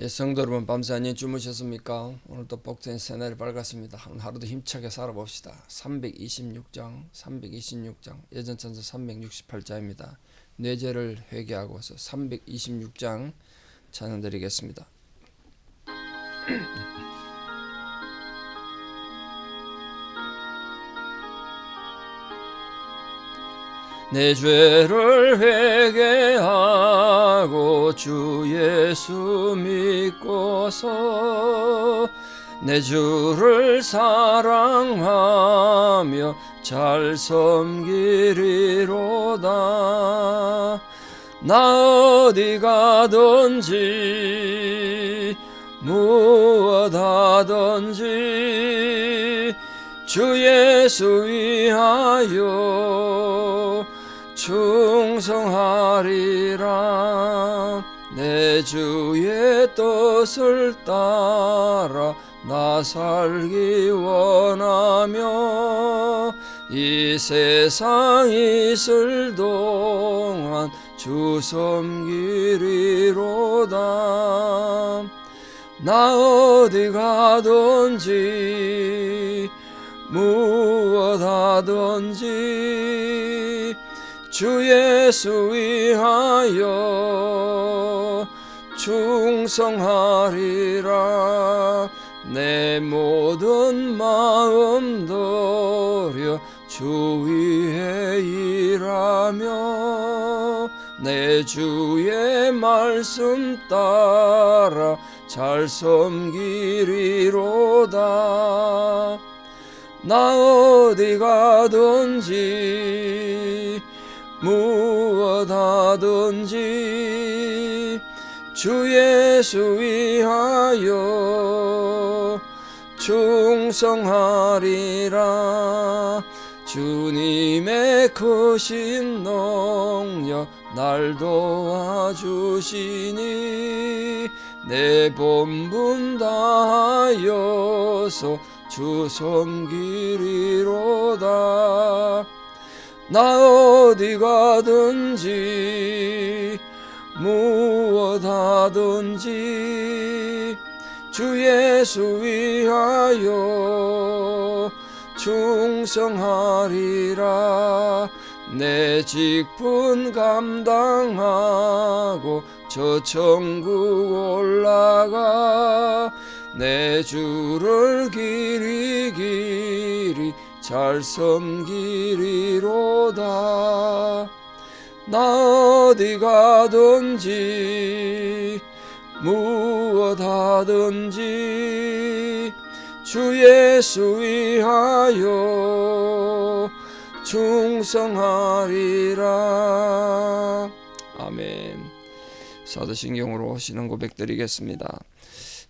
예, 성도 여러분 밤새 안녕히 주무셨습니까? 오늘도 복된 새날이 밝았습니다. 하루도 힘차게 살아봅시다. 326장, 326장, 예전천서 368자입니다. 뇌죄를 회개하고서 326장 찬양드리겠습니다. 내 죄를 회개하고 주 예수 믿고서 내 주를 사랑하며 잘 섬기리로다. 나 어디 가든지 무엇 하든지 주 예수 위하여 충성하리라. 내 주의 뜻을 따라 나 살기 원하며 이 세상 있을 동안 주 섬기리로다. 나 어디 가든지 무엇 하든지 주 예수 위하여 충성하리라. 내 모든 마음 도려 주 위에 일하며 내 주의 말씀 따라 잘 섬기리로다. 나 어디 가든지 무엇 하든지 주 예수 위하여 충성하리라. 주님의 크신 능력 날 도와주시니 내 본분 다하여서 주 섬기리로다 나 어디 가든지 무엇 하든지 주 예수 위하여 충성하리라. 내 직분 감당하고 저 천국 올라가 내 주를 길이 길이 잘 섬기리로다. 나 어디 가든지 무엇 하든지 주 예수 위하여 충성하리라. 아멘. 사도신경으로 신앙 고백 드리겠습니다.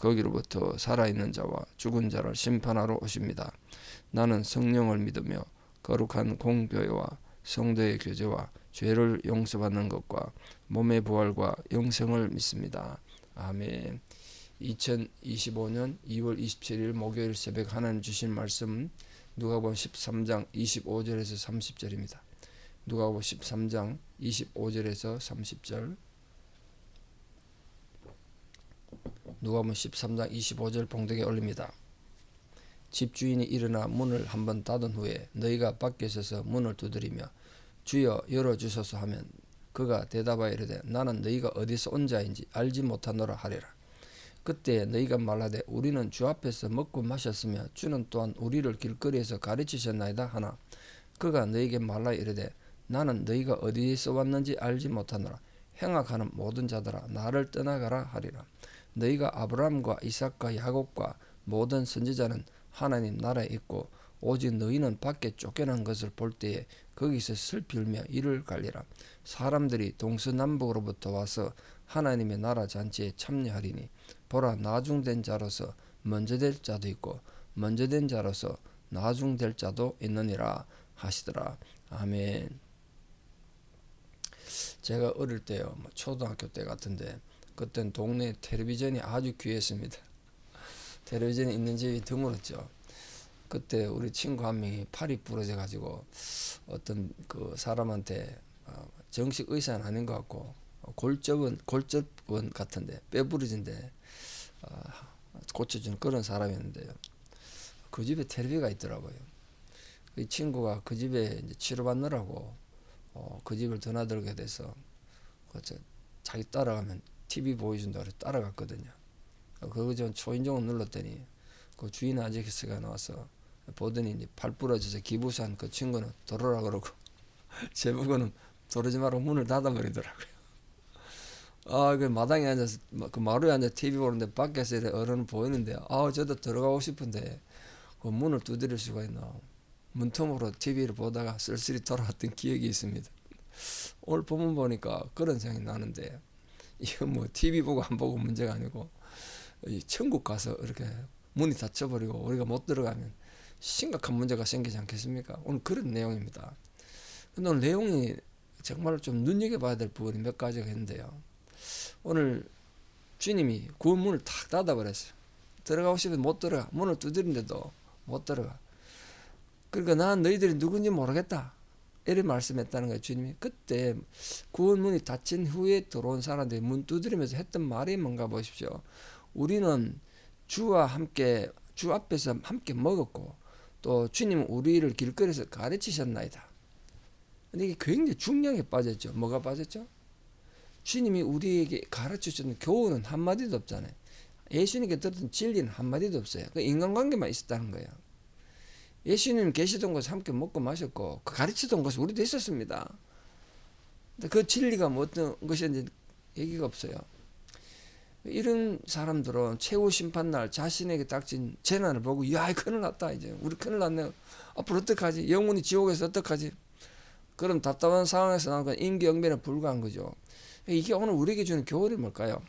거기로부터 살아있는 자와 죽은 자를 심판하러 오십니다. 나는 성령을 믿으며 거룩한 공교회와 성도의 교제와 죄를 용서받는 것과 몸의 부활과 영생을 믿습니다. 아멘. 2025년 2월 27일 목요일 새벽 하나님 주신 말씀 누가복음 13장 25절에서 30절입니다. 누가복음 13장 25절에서 30절 누가복음 13장 25절 봉독에 올립니다. 집주인이 일어나 문을 한번 닫은 후에 너희가 밖에 서서 문을 두드리며 주여 열어 주소서 하면 그가 대답하여 이르되 나는 너희가 어디서 온 자인지 알지 못하노라 하리라. 그때 너희가 말하되 우리는 주 앞에서 먹고 마셨으며 주는 또한 우리를 길거리에서 가르치셨나이다 하나 그가 너희에게 말라 이르되 나는 너희가 어디에서 왔는지 알지 못하노라 행악하는 모든 자들아 나를 떠나가라 하리라 너희가 아브라함과 이삭과 야곱과 모든 선지자는 하나님 나라에 있고 오직 너희는 밖에 쫓겨난 것을 볼 때에 거기서 슬피 울며 이를 갈리라 사람들이 동서남북으로부터 와서 하나님의 나라 잔치에 참여하리니 보라 나중된 자로서 먼저 될 자도 있고 먼저 된 자로서 나중 될 자도 있느니라 하시더라. 아멘. 제가 어릴 때요, 뭐 초등학교 때 같은데 그땐 동네 텔레비전이 아주 귀했습니다. 텔레비전이 있는 집이 드물었죠. 그때 우리 친구 한 명이 팔이 부러져 가지고 어떤 그 사람한테 어, 정식 의사는 아닌 것 같고 골접은 골접원 같은데 뼈 부러진데 어, 고쳐주는 그런 사람이었는데요. 그 집에 텔레비가 있더라고요. 이 친구가 그 집에 치료받느라고 어, 그 집을 드나들게 돼서 그저 자기 따라가면 TV 보여준다고 해서 따라갔거든요. 어, 그거 좀 초인종을 눌렀더니 그 주인 아저씨가 나와서 보더니 이제 팔 부러져서 기부산 그 친구는 돌아라 그러고 제보고는 돌아지 말고 문을 닫아버리더라고요. 아, 그 마당에 앉아서 그 마루에 앉아 TV 보는데 밖에서 어른 보이는데 아, 저도 들어가고 싶은데 그 문을 두드릴 수가 있나? 문틈으로 TV를 보다가 쓸쓸히 돌아왔던 기억이 있습니다. 오늘 본문 보니까 그런 생각이 나는데 이거 뭐 TV 보고 안 보고 문제가 아니고 이 천국 가서 이렇게 문이 닫혀버리고 우리가 못 들어가면 심각한 문제가 생기지 않겠습니까? 오늘 그런 내용입니다. 오늘 내용이 정말 좀 눈여겨봐야 될 부분이 몇 가지가 있는데요. 오늘 주님이 구원 문을 탁 닫아버렸어요. 들어가고 싶으면 못 들어가. 문을 두드린데도 못 들어가. 그러니까 난 너희들이 누군지 모르겠다. 이런 말씀했다는 거예요. 주님이 그때 구원 문이 닫힌 후에 들어온 사람들이 문 두드리면서 했던 말이 뭔가 보십시오. 우리는 주와 함께 주 앞에서 함께 먹었고 또 주님은 우리를 길거리에서 가르치셨나이다. 근데 이게 굉장히 중량에 빠졌죠. 뭐가 빠졌죠? 주님이 우리에게 가르쳐 주는 교훈은 한마디도 없잖아요. 예수님께 들었던 진리는 한마디도 없어요. 그 인간관계만 있었다는 거예요. 예수님 계시던 곳에 함께 먹고 마셨고 그 가르치던 곳에 우리도 있었습니다. 근데 그 진리가 뭐 어떤 것인지 얘기가 없어요. 이런 사람들은 최후 심판 날 자신에게 닥친 재난을 보고 야 큰일 났다 이제. 우리 큰일 났네. 앞으로 어떡하지? 영혼이 지옥에서 어떡하지? 그럼 답답한 상황에서 나온 건 임기응변에 불과한 거죠. 이게 오늘 우리에게 주는 교훈이 뭘까요?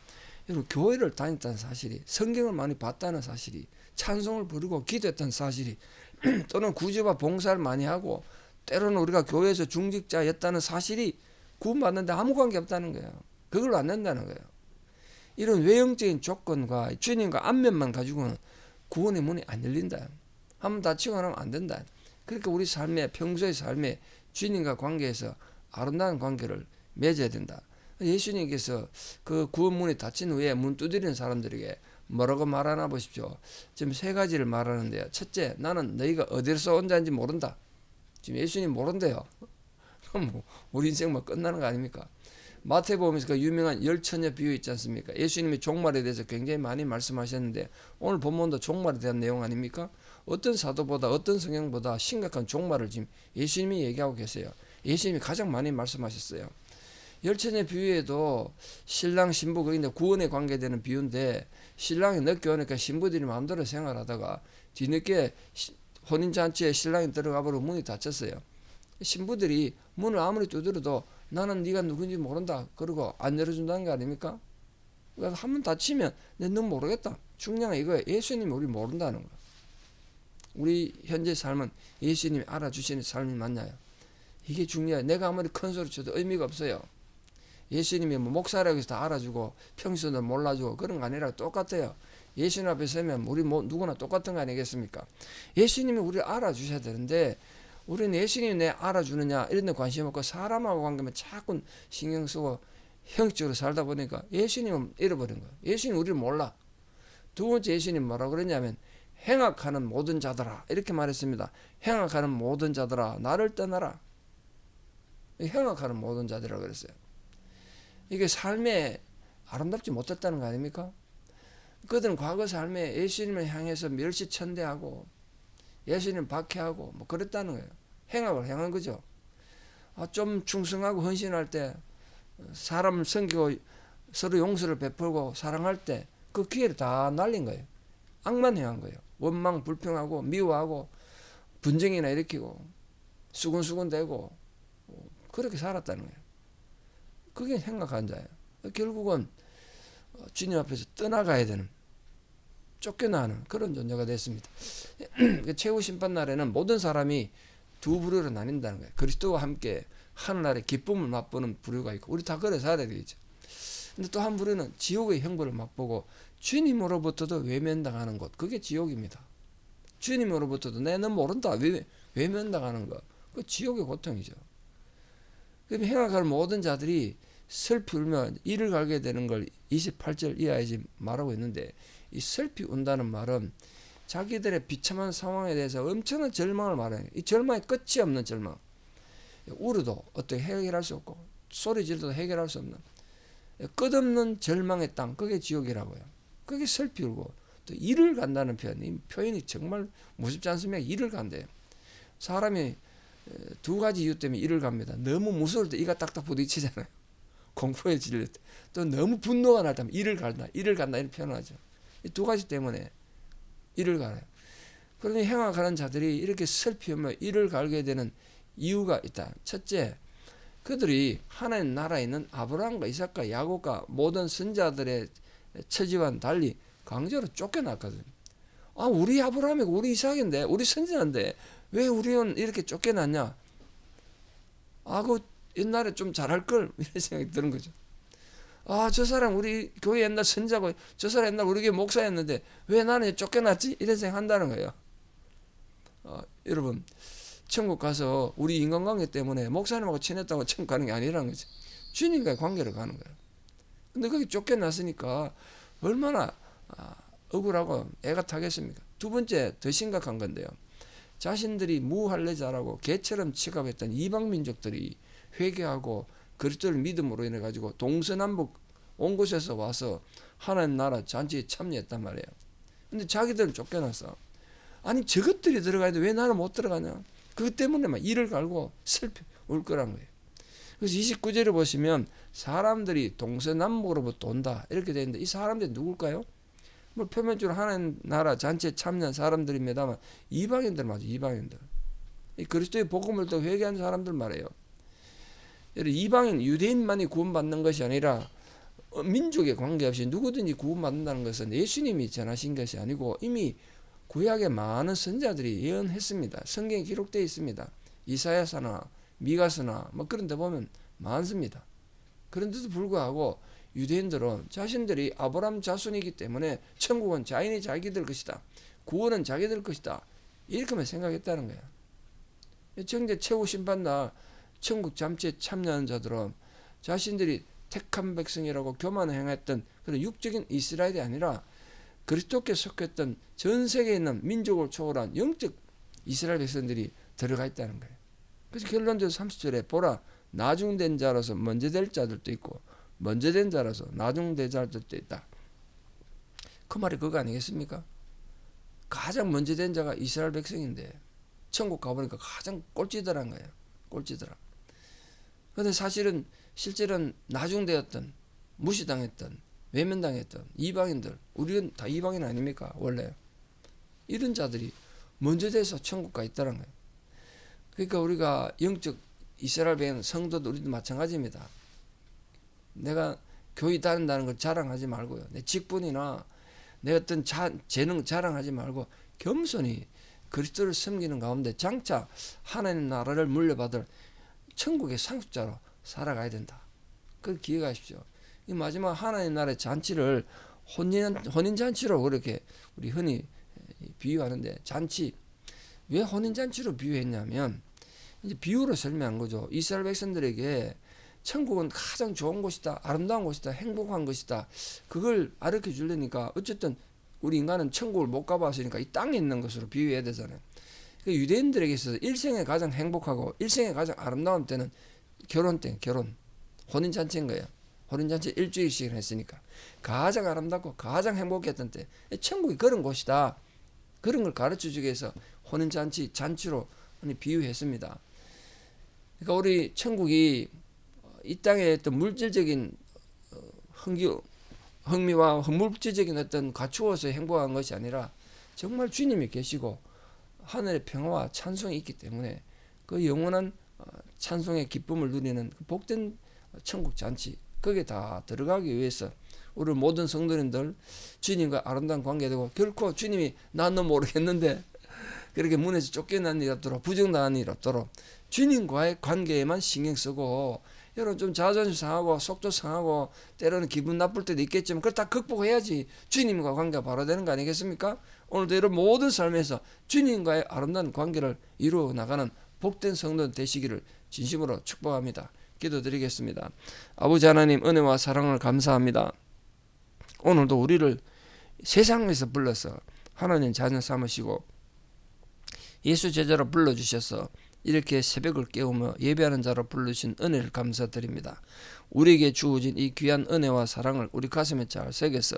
여러분 교회를 다녔다는 사실이 성경을 많이 봤다는 사실이 찬송을 부르고 기도했다는 사실이 또는 구제와 봉사를 많이 하고 때로는 우리가 교회에서 중직자였다는 사실이 구원받는데 아무 관계 없다는 거예요 그걸 안 된다는 거예요 이런 외형적인 조건과 주님과 안면만 가지고는 구원의 문이 안 열린다. 한번 다치고 나면 안 된다. 그러니까 우리 삶에 평소의 삶에 주님과 관계에서 아름다운 관계를 맺어야 된다. 예수님께서 그 구원 문이 닫힌 후에 문 두드리는 사람들에게 뭐라고 말하나 보십시오. 지금 세 가지를 말하는데요. 첫째, 나는 너희가 어디서 온 자인지 모른다. 지금 예수님 모른대요. 뭐 우리 인생 뭐 끝나는 거 아닙니까? 마태복음에서 그 유명한 열처녀 비유 있지 않습니까? 예수님이 종말에 대해서 굉장히 많이 말씀하셨는데 오늘 본문도 종말에 대한 내용 아닙니까? 어떤 사도보다 어떤 성경보다 심각한 종말을 지금 예수님이 얘기하고 계세요. 예수님이 가장 많이 말씀하셨어요. 열처녀 비유에도 신랑 신부 거기인데 구원에 관계되는 비유인데 신랑이 늦게 오니까 신부들이 마음대로 생활하다가 뒤늦게 혼인잔치에 신랑이 들어가 버리고 문이 닫혔어요. 신부들이 문을 아무리 두드려도 나는 네가 누군지 모른다. 그리고 안 열어준다는 거 아닙니까? 그러니까 한번 다치면 내넌 모르겠다. 중요한 이거예요. 예수님이 우리 모른다는 거. 우리 현재 삶은 예수님이 알아주시는 삶이 맞냐요. 이게 중요해요. 내가 아무리 큰 소리 쳐도 의미가 없어요. 예수님이 뭐 목사라고 해서 다 알아주고 평소도 몰라주고 그런 거 아니라 똑같아요. 예수님 앞에 서면 우리 뭐 누구나 똑같은 거 아니겠습니까? 예수님이 우리를 알아주셔야 되는데 우리는 예수님이 내 알아주느냐 이런 데 관심 없고 사람하고 관계만 자꾸 신경 쓰고 형식적으로 살다 보니까 예수님은 잃어버린 거예요. 예수님 우리를 몰라. 두 번째 예수님 뭐라 그랬냐면 행악하는 모든 자들아 이렇게 말했습니다. 행악하는 모든 자들아 나를 떠나라. 행악하는 모든 자들아 그랬어요. 이게 삶에 아름답지 못했다는 거 아닙니까? 그들은 과거 삶에 예수님을 향해서 멸시천대하고 예수님 박해하고 뭐 그랬다는 거예요. 행악을 행한 거죠. 아, 좀 충성하고 헌신할 때 사람을 섬기고 서로 용서를 베풀고 사랑할 때 그 기회를 다 날린 거예요. 악만 행한 거예요. 원망 불평하고 미워하고 분쟁이나 일으키고 수군수군 대고 그렇게 살았다는 거예요. 그게 행악한 자예요. 결국은 주님 앞에서 떠나가야 되는 쫓겨나는 그런 존재가 됐습니다. 그 최후 심판 날에는 모든 사람이 두 부류로 나뉜다는 거예요. 그리스도와 함께 하늘나라의 기쁨을 맛보는 부류가 있고 우리 다 그래 살아야 되겠죠. 근데 또 한 부류는 지옥의 형벌을 맛보고 주님으로부터도 외면당하는 곳 그게 지옥입니다. 주님으로부터도 내는 모른다 외, 외면당하는 것. 그 지옥의 고통이죠. 그럼 행악할 모든 자들이 슬피 울며 이를 갈게 되는 걸 28절 이하에 지금 말하고 있는데 이 슬피 운다는 말은 자기들의 비참한 상황에 대해서 엄청난 절망을 말해요. 이 절망이 끝이 없는 절망. 울어도 어떻게 해결할 수 없고 소리 지르도 해결할 수 없는 끝없는 절망의 땅 그게 지옥이라고요. 그게 슬피 울고 또 이를 간다는 표현 이 표현이 정말 무섭지 않습니까? 이를 간대요. 사람이 두 가지 이유 때문에 이를 갑니다. 너무 무서울 때 이가 딱딱 부딪히잖아요. 공포에 질릴 때. 또 너무 분노가 날 때 이를 간다. 이를 간다. 이런 표현을 하죠. 이 두 가지 때문에 이를 가요. 그러니 행악하는 자들이 이렇게 슬피우며 이를 갈게 되는 이유가 있다. 첫째, 그들이 하나님 나라에 있는 아브라함과 이삭과 야곱과 모든 선자들의 처지와는 달리 강제로 쫓겨났거든. 아, 우리 아브라함이고 우리 이삭인데, 우리 선지자인데 왜 우리는 이렇게 쫓겨났냐? 아, 그 옛날에 좀 잘할 걸 이런 생각이 드는 거죠. 아, 저 사람 우리 교회 옛날 선자고 저 사람 옛날 우리 교회 목사였는데 왜 나는 쫓겨났지? 이런 생각 한다는 거예요. 어, 여러분, 천국 가서 우리 인간관계 때문에 목사님하고 친했다고 천국 가는 게 아니라는 거죠. 주님과의 관계를 가는 거예요. 근데 거기 쫓겨났으니까 얼마나 아, 억울하고 애가 타겠습니까? 두 번째 더 심각한 건데요. 자신들이 무할례자라고 개처럼 취급했던 이방 민족들이 회개하고 그리스도를 믿음으로 인해 가지고 동서남북 온 곳에서 와서 하나님 나라 잔치에 참여했단 말이에요. 근데 자기들 쫓겨났어. 아니 저것들이 들어가야 돼 왜 나는 못 들어가냐? 그것 때문에 막 이를 갈고 슬피 울 거란 거예요. 그래서 29절에 보시면 사람들이 동서남북으로부터 온다 이렇게 되어 있는데 이 사람들이 누굴까요? 뭐 표면적으로 하나님 나라 잔치에 참여한 사람들입니다만 이방인들 맞아 이방인들. 이 그리스도의 복음을 또 회개한 사람들 말이에요. 이방인 유대인만이 구원받는 것이 아니라 어, 민족에 관계없이 누구든지 구원받는다는 것은 예수님이 전하신 것이 아니고 이미 구약의 많은 선자들이 예언했습니다. 성경에 기록되어 있습니다. 이사야서나 미가서나 뭐 그런 데 보면 많습니다. 그런데도 불구하고 유대인들은 자신들이 아브람 자손이기 때문에 천국은 자인이 자기들 것이다. 구원은 자기들 것이다. 이렇게만 생각했다는 거야. 정제 최후 심판날 천국 잠시에 참여하는 자들은 자신들이 택한 백성이라고 교만을 행했던 그런 육적인 이스라엘이 아니라 그리스도께 속했던 전 세계에 있는 민족을 초월한 영적 이스라엘 백성들이 들어가 있다는 거예요. 그래서 결론적으로 30절에 보라 나중된 자로서 먼저 될 자들도 있고 먼저 된 자로서 나중된 자들도 있다. 그 말이 그거 아니겠습니까? 가장 먼저 된 자가 이스라엘 백성인데 천국 가보니까 가장 꼴찌더란 거예요. 꼴찌더라. 근데 사실은 실제로는 나중되었던 무시당했던 외면당했던 이방인들 우리는 다 이방인 아닙니까 원래 이런 자들이 먼저 돼서 천국 가 있다는 거예요. 그러니까 우리가 영적 이스라엘 배경 성도도 우리도 마찬가지입니다. 내가 교회 다닌다는 걸 자랑하지 말고요. 내 직분이나 내 어떤 자, 재능 자랑하지 말고 겸손히 그리스도를 섬기는 가운데 장차 하나님 나라를 물려받을 천국의 상속자로 살아가야 된다. 그걸 기억하십시오. 이 마지막 하나님 나라의 잔치를 혼인, 혼인 잔치로 그렇게 우리 흔히 비유하는데 잔치 왜 혼인 잔치로 비유했냐면 이제 비유로 설명한 거죠. 이스라엘 백성들에게 천국은 가장 좋은 곳이다, 아름다운 곳이다, 행복한 것이다. 그걸 가르쳐 주려니까 어쨌든 우리 인간은 천국을 못 가봤으니까 이 땅에 있는 것으로 비유해야 되잖아요. 그 유대인들에게 있어서 일생에 가장 행복하고 일생에 가장 아름다운 때는 결혼 때, 결혼. 혼인잔치인 거예요. 혼인잔치 일주일씩 했으니까. 가장 아름답고 가장 행복했던 때. 천국이 그런 곳이다. 그런 걸 가르쳐 주기 위해서 혼인잔치, 잔치로 비유했습니다. 그러니까 우리 천국이 이 땅에 어떤 물질적인 어, 흥기, 흥미와 물질적인 어떤 갖추어서 행복한 것이 아니라 정말 주님이 계시고 하늘의 평화와 찬송이 있기 때문에 그 영원한 어, 찬송의 기쁨을 누리는 그 복된 천국 잔치 거기에 다 들어가기 위해서 우리 모든 성도님들 주님과 아름다운 관계 되고 결코 주님이 나는 모르겠는데 그렇게 문에서 쫓겨난 일 없도록 부정당한 일 없도록 주님과의 관계에만 신경 쓰고 여러분 좀 자존심 상하고 속도 상하고 때로는 기분 나쁠 때도 있겠지만 그걸 다 극복해야지 주님과 관계가 바로 되는 거 아니겠습니까? 오늘도 여러분 모든 삶에서 주님과의 아름다운 관계를 이루어 나가는 복된 성도 되시기를 진심으로 축복합니다. 기도드리겠습니다. 아버지 하나님 은혜와 사랑을 감사합니다. 오늘도 우리를 세상에서 불러서 하나님 자녀 삼으시고 예수 제자로 불러주셔서 이렇게 새벽을 깨우며 예배하는 자로 불러주신 은혜를 감사드립니다. 우리에게 주어진 이 귀한 은혜와 사랑을 우리 가슴에 잘 새겨서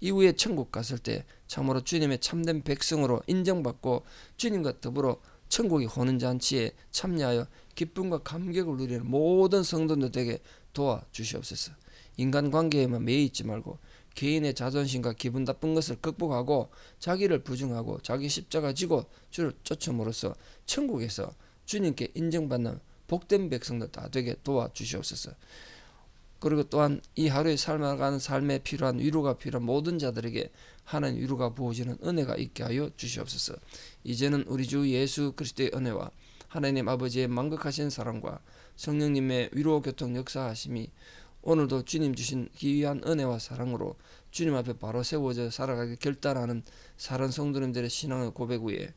이후에 천국 갔을 때 참으로 주님의 참된 백성으로 인정받고 주님과 더불어 천국의 호는 잔치에 참여하여 기쁨과 감격을 누리는 모든 성도들에게 도와 주시옵소서. 인간 관계에만 매여 있지 말고 개인의 자존심과 기분 나쁜 것을 극복하고 자기를 부정하고 자기 십자가 지고 주를 쫓음으로써 천국에서 주님께 인정받는 복된 백성들 다 되게 도와 주시옵소서. 그리고 또한 이 하루에 살아가는 삶에 필요한 위로가 필요한 모든 자들에게 하나님 위로가 부어지는 은혜가 있게 하여 주시옵소서. 이제는 우리 주 예수 그리스도의 은혜와 하나님 아버지의 만극하신 사랑과 성령님의 위로 교통 역사하심이 오늘도 주님 주신 귀한 은혜와 사랑으로 주님 앞에 바로 세워져 살아가기 결단하는 사랑 성도님들의 신앙의 고백 위에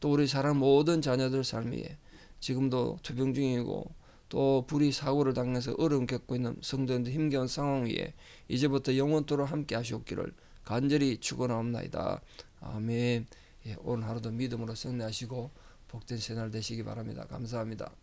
또 우리 사랑 모든 자녀들 삶 위에 지금도 투병 중이고 또 불의 사고를 당해서 어려움 겪고 있는 성도님들 힘겨운 상황 위에 이제부터 영원토록 함께 하시옵기를 간절히 축원하옵나이다. 아멘. 예, 오늘 하루도 믿음으로 승리하시고 복된 새날 되시기 바랍니다. 감사합니다.